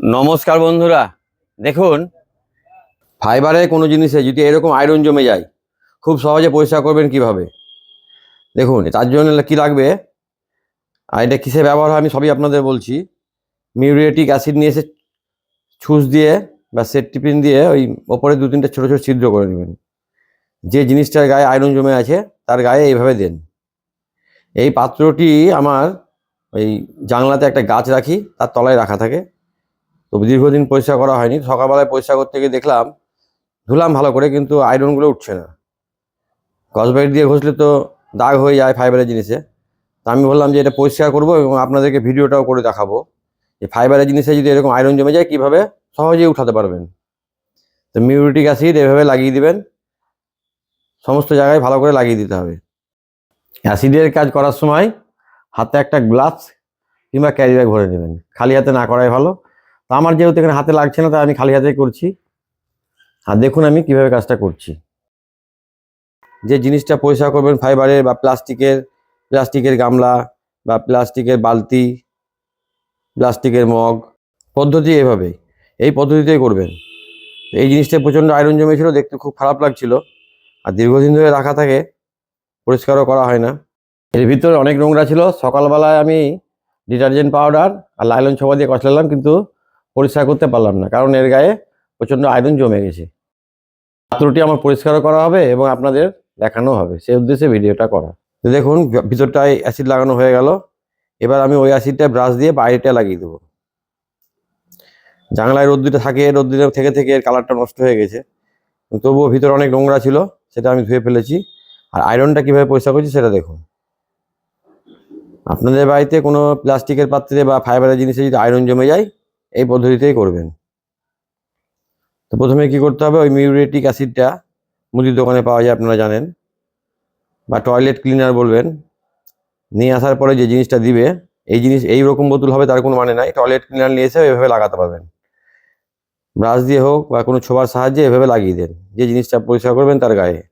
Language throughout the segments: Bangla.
নমস্কার বন্ধুরা। দেখুন ফাইবারের কোনো জিনিসে যদি এরকম আয়রন জমে যায়, খুব সহজে পরিষ্কার করবেন কীভাবে? দেখুন, তার জন্য কি লাগবে? আর এটা কিসে ব্যবহার হয় আমি সবই আপনাদের বলছি। মিউরিয়েটিক অ্যাসিড নিয়ে এসে ছুঁচ দিয়ে বা সেট টিফিন দিয়ে ওই ওপরে দু তিনটে ছোটো ছোটো ছিদ্র করে নেবেন। যে জিনিসটার গায়ে আয়রন জমে আছে, তার গায়ে এইভাবে দেন। এই পাত্রটি আমার ওই জানলাতে একটা গাছ রাখি, তার তলায় রাখা থাকে। তো দীর্ঘদিন পরিষ্কার করা হয়নি। সকালবেলায় পরিষ্কার করতে গিয়ে দেখলাম, ধুলাম ভালো করে কিন্তু আয়রনগুলো উঠছে না। কসবাইট দিয়ে ঘষলে তো দাগ হয়ে যায় ফাইবারের জিনিসে। তো আমি বললাম যে এটা পরিষ্কার করব এবং আপনাদেরকে ভিডিওটাও করে দেখাবো। যে ফাইবারের জিনিসে যদি এরকম আয়রন জমে যায়, কীভাবে? সহজেই উঠাতে পারবেন। তো মিউরিটিক অ্যাসিড এভাবে লাগিয়ে দিবেন। সমস্ত জায়গায় ভালো করে লাগিয়ে দিতে হবে। অ্যাসিডের কাজ করার সময় হাতে একটা গ্লাস কিংবা ক্যারি ব্যাগ ভরে নেবেন। খালি হাতে না করাই ভালো। তো আমার যেহেতু এখানে হাতে লাগছে না, তাই আমি খালি হাতে করছি। আর দেখুন আমি কীভাবে কাজটা করছি। যে জিনিসটা পরিষ্কার করবেন ফাইবারের বা প্লাস্টিকের প্লাস্টিকের গামলা বা প্লাস্টিকের বালতি, প্লাস্টিকের মগ, পদ্ধতি এভাবে। এই পদ্ধতিতেই করবেন। এই জিনিসটা প্রচণ্ড আয়রন জমেছিল, দেখতে খুব খারাপ লাগছিল। আর দীর্ঘদিন ধরে রাখা থাকে, পরিষ্কারও করা হয় না। এর ভিতরে অনেক নোংরা ছিল। সকালবেলায় আমি ডিটারজেন্ট পাউডার আর লাইলন ছোপা দিয়ে কষলাম, কিন্তু পরিষ্কার করতে পারলাম না, কারণ এর গায়ে প্রচণ্ড আয়রন জমে গেছে। পাত্রটি আমার পরিষ্কারও করা হবে এবং আপনাদের দেখানো হবে, সেই উদ্দেশ্যে ভিডিওটা করা। তো দেখুন, ভিতরটায় অ্যাসিড লাগানো হয়ে গেল। এবার আমি ওই অ্যাসিডটা ব্রাশ দিয়ে বাইরেটা লাগিয়ে দেবো। জানলায় রোদ্দুরে থাকে রোদ্দুরে থেকে থেকে এর কালারটা নষ্ট হয়ে গেছে। তবুও ভিতরে অনেক নোংরা ছিল, সেটা আমি ধুয়ে ফেলেছি। আর আয়রনটা কীভাবে পরিষ্কার করছি সেটা দেখুন। আপনাদের বাড়িতে কোনো প্লাস্টিকের পাত্রে বা ফাইবারের জিনিসে যদি আয়রন জমে যায় এই পদ্ধতিতেই করবেন। তো প্রথমে কি করতে হবে? ওই মিউরেটিক অ্যাসিডটা মুদির দোকানে পাওয়া যায়, আপনারা জানেন। বা টয়লেট ক্লিনার বলবেন। নিয়ে আসার পরে যে জিনিসটা দিবে, এই জিনিস, এই রকম বোতল হবে, তার কোনো মানে নাই। টয়লেট ক্লিনার নিয়ে এসে এভাবে লাগাতে পারবেন। ব্রাশ দিয়ে হোক বা কোনো ছোবার সাহায্যে এভাবে লাগিয়ে দেন। যে জিনিসটা পরিষ্কার করবেন, তার গায়ে।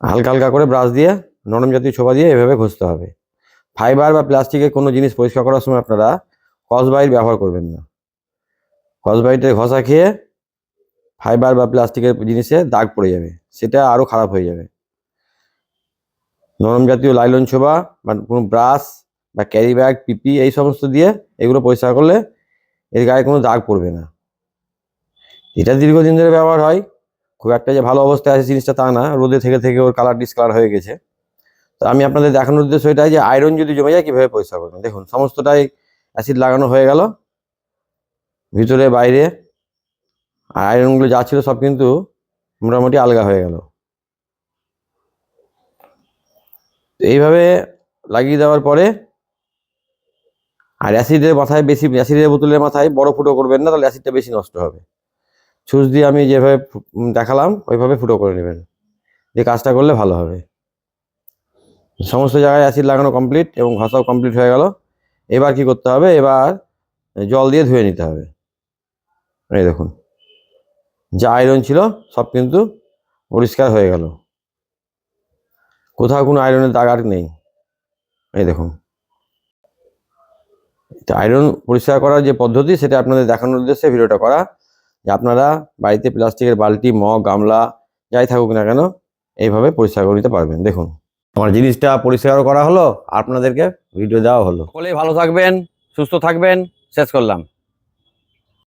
হালকা হালকা করে ব্রাশ দিয়ে, নরম জাতীয় ছোবা দিয়ে এভাবে ঘষতে হবে। ফাইবার বা প্লাস্টিকের কোনো জিনিস পরিষ্কার করার সময় আপনারা কসবাইট ব্যবহার করবেন না। কসবাইটের ঘষা খেয়ে ফাইবার বা প্লাস্টিকের জিনিসে দাগ পড়ে যাবে, সেটা আরও খারাপ হয়ে যাবে। নরম জাতীয় লাইলন ছোবা বা কোনো ব্রাশ বা ক্যারি ব্যাগ, পিপি এই সমস্ত দিয়ে এগুলো পরিষ্কার করলে এর গায়ে কোনো দাগ পড়বে না। এটা দীর্ঘদিন ধরে ব্যবহার হয়। খুব একটা যে ভালো অবস্থায় আছে জিনিসটা তা না। রোদে থেকে থেকে ওর কালার ডিসকালার হয়ে গেছে। তো আমি আপনাদের দেখানোর উদ্দেশ্য এটাই যে আয়রন যদি জমে যায়, কীভাবে পরিষ্কার করবেন? দেখুন, সমস্তটাই অ্যাসিড লাগানো হয়ে গেল। ভিতরে, বাইরে, আর আয়রনগুলো যা ছিল সব কিন্তু মোটামুটি আলগা হয়ে গেল। এইভাবে লাগিয়ে দেওয়ার পরে, আর অ্যাসিডের মাথায় বেশি অ্যাসিডের বোতলের মাথায় বড় ফুটো করবেন না, তাহলে অ্যাসিডটা বেশি নষ্ট হবে। ছুঁচ দিয়ে আমি যেভাবে দেখালাম, ওইভাবে ফুটো করে নেবেন। যে কাজটা করলে ভালো হবে। সমস্ত জায়গায় অ্যাসিড লাগানো কমপ্লিট এবং ঘষাও কমপ্লিট হয়ে গেল। এবার কি করতে হবে? এবার জল দিয়ে ধুয়ে নিতে হবে। এই দেখুন, যা আয়রন ছিল সব কিন্তু পরিষ্কার হয়ে গেল। কোথাও কোনো আয়রনের দাগ আর নেই। এই দেখুন আয়রন পরিষ্কার করার যে পদ্ধতি সেটা আপনাদের দেখানোর উদ্দেশ্যে ভিডিওটা করা। যে আপনারা বাড়িতে প্লাস্টিকের বালতি, মগ, গামলা, যাই থাকুক না কেন, এইভাবে পরিষ্কার করে নিতে পারবেন। দেখুন আমার জিনিসটা পরিষ্কার করা হলো আপনাদেরকে ভিডিও দেওয়া হলো। সকলেই ভালো থাকবেন, সুস্থ থাকবেন, শেষ করলাম।